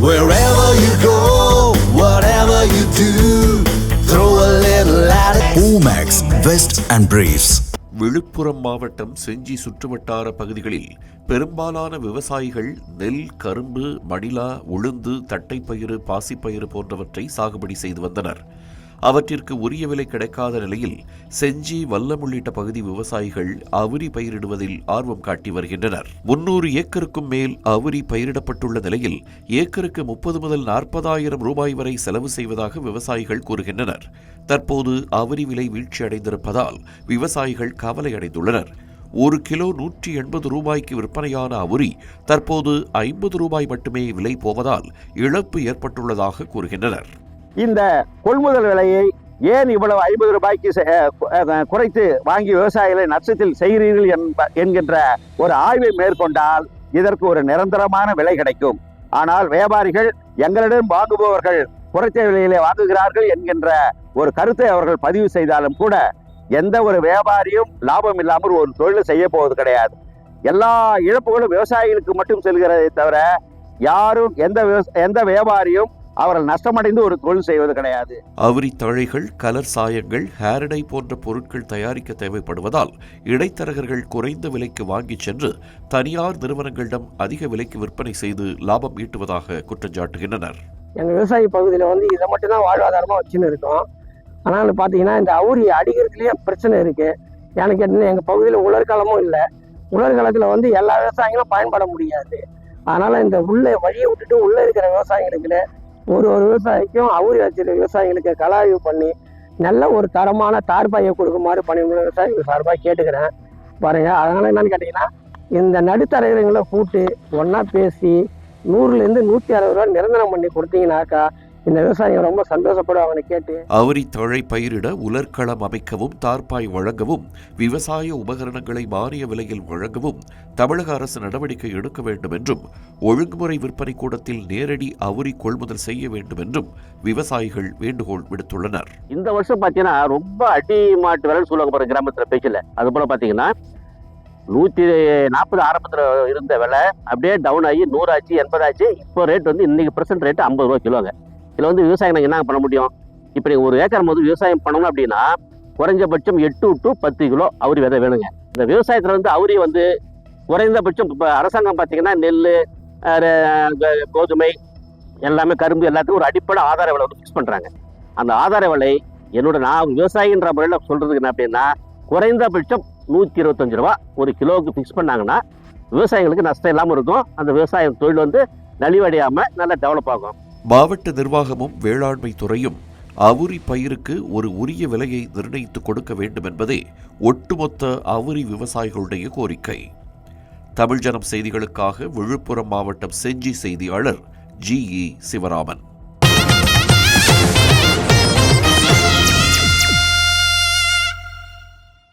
Wherever you go, whatever you do, throw a little attitude. Omax, Vest and Briefs. Villupuram மாவட்டம் செஞ்சி சுற்றுவட்டார பகுதிகளில் பெரும்பாலான விவசாயிகள் நெல் கரும்பு மடிலா உளுந்து தட்டைப்பயிறு பாசிப்பயிறு போன்றவற்றை சாகுபடி செய்து வந்தனர் அவற்றிற்கு உரிய விலை கிடைக்காத நிலையில் செஞ்சி வல்லம் உள்ளிட்ட பகுதி விவசாயிகள் அவுரி பயிரிடுவதில் ஆர்வம் காட்டி வருகின்றனர். முன்னூறு ஏக்கருக்கும் மேல் அவுரி பயிரிடப்பட்டுள்ள நிலையில் ஏக்கருக்கு முப்பது முதல் நாற்பதாயிரம் ரூபாய் வரை செலவு செய்வதாக விவசாயிகள் கூறுகின்றனர். தற்போது அவுரி விலை வீழ்ச்சியடைந்திருப்பதால் விவசாயிகள் கவலை அடைந்துள்ளனர். ஒரு கிலோ நூற்றி எண்பது ரூபாய்க்கு விற்பனையான அவுரி தற்போது ஐம்பது ரூபாய் மட்டுமே விலை போவதால் இழப்பு ஏற்பட்டுள்ளதாக கூறுகின்றனர். இந்த கொள்முதல் விலையை ஏன் இவ்வளவு ஐம்பது ரூபாய்க்கு செ- குறைத்து வாங்கி விவசாயிகளை நஷ்டத்தில் செய்கிறீர்கள் என்ப- என்கின்ற ஒரு ஆய்வை மேற்கொண்டால் இதற்கு ஒரு நிரந்தரமான விலை கிடைக்கும். ஆனால் வியாபாரிகள் எங்களிடம் வாங்குபவர்கள் குறைத்த விலையிலே வாங்குகிறார்கள் என்கின்ற ஒரு கருத்தை அவர்கள் பதிவு செய்தாலும் கூட எந்த ஒரு வியாபாரியும் லாபம் இல்லாமல் ஒரு தொழிலை செய்ய போவது கிடையாது. எல்லா இழப்புகளும் விவசாயிகளுக்கு மட்டும் செல்கிறதை தவிர யாரும் எந்த எந்த வியாபாரியும் அவர்கள் நஷ்டமடைந்து ஒரு தொழில் செய்வது கிடையாது. அவுரி தழைகள் கலர் சாயங்கள் ஹேரடை போன்ற பொருட்கள் தயாரிக்க தேவைப்படுவதால் இடைத்தரகர்கள் குறைந்த விலைக்கு வாங்கிச் சென்று தனியார் நிறுவனங்களிடம் அதிக விலைக்கு விற்பனை செய்து லாபம் ஈட்டுவதாக குற்றஞ்சாட்டுகின்றனர். எங்கள் விவசாய பகுதியில் வந்து இதை மட்டும்தான் வாழ்வாதாரமாக வச்சுன்னு இருக்கோம். ஆனால் பார்த்தீங்கன்னா இந்த அவுரி அடிக்கிறதுலேயே பிரச்சனை இருக்குது எனக்கு என்ன எங்கள் பகுதியில் உலர்காலமும் இல்லை. உலர்காலத்தில் வந்து எல்லா விவசாயிகளும் பயன்பட முடியாது. அதனால் இந்த உள்ளே வழியை விட்டுட்டு உள்ளே இருக்கிற விவசாயிகளுக்கு ஒரு ஒரு விவசாயிக்கும் அவுரி வச்சிருக்க விவசாயிகளுக்கு கலாய்வு பண்ணி நல்ல ஒரு தரமான தார்பாயை கொடுக்குமாறு பணிபுரியும் விவசாயிகள் சார்பாக கேட்டுக்கிறேன். பாருங்க அதனால் என்னன்னு கேட்டிங்கன்னா இந்த நடுத்தரகங்களை கூட்டு ஒன்றா பேசி நூறுலேருந்து நூற்றி அறுபது ரூபா நிரந்தரம் பண்ணி கொடுத்தீங்கன்னாக்கா இந்த விவசாயிகள் ரொம்ப சந்தோஷப்படுவாங்கன்னு கேட்டு அவரி தொழை பயிரிட உலர்களம் அமைக்கவும் தார்பாய் வழங்கவும் விவசாய உபகரணங்களை மானிய விலையில் வழங்கவும் தமிழக அரசு நடவடிக்கை எடுக்க வேண்டும் என்றும் ஒழுங்குமுறை விற்பனை கூடத்தில் நேரடி அவுரி கொள்முதல் செய்ய வேண்டும் என்றும் விவசாயிகள் வேண்டுகோள் விடுத்துள்ளனர். இந்த வருஷம் பார்த்தீங்கன்னா ரொம்ப அடி மாட்டு வேலை சொல்லுவாங்க பாருங்க கிராமத்தில் பேச்சில். அது போல பார்த்தீங்கன்னா நூற்றி நாற்பது ஆரம்பத்தில் இருந்த விலை அப்படியே டவுன் ஆகி நூறாச்சு எண்பதாச்சு இப்போ ரேட் வந்து இன்னைக்கு ப்ரெசென்ட் ரேட்டு ஐம்பது ரூபா கிலோங்க. இதில் வந்து விவசாயம் நாங்கள் என்ன பண்ண முடியும்? இப்போ நீங்கள் ஒரு ஏக்கர் போது விவசாயம் பண்ணணும் அப்படின்னா குறைஞ்சபட்சம் எட்டு டு பத்து கிலோ அவுரி விதை வேணுங்க. இந்த விவசாயத்தில் வந்து அவுரி வந்து குறைந்தபட்சம் இப்போ அரசாங்கம் பார்த்தீங்கன்னா நெல் கோதுமை எல்லாமே கரும்பு எல்லாத்துக்கும் ஒரு அடிப்படை ஆதார விலை வந்து ஃபிக்ஸ் பண்ணுறாங்க அந்த ஆதார விலை என்னோட நான் விவசாயின்ற முறையில் சொல்கிறதுக்கு என்ன அப்படின்னா குறைந்தபட்சம் நூற்றி இருபத்தஞ்சு ரூபா ஒரு கிலோவுக்கு ஃபிக்ஸ் பண்ணாங்கன்னா விவசாயிகளுக்கு நஷ்டம் இல்லாமல் இருக்கும். அந்த விவசாய தொழில் வந்து நலிவடையாமல் நல்லா டெவலப் ஆகும். மாவட்ட நிர்வாகமும் வேளாண்மை துறையும் அவுரி பயிருக்கு ஒரு உரிய விலையை நிர்ணயித்து கொடுக்க வேண்டும் என்பதே ஒட்டுமொத்த அவுரி விவசாயிகளுடைய கோரிக்கை. தமிழ் ஜனம் செய்திகளுக்காக விழுப்புரம் மாவட்டம் செஞ்சி செய்தியாளர் ஜி இ சிவராமன்.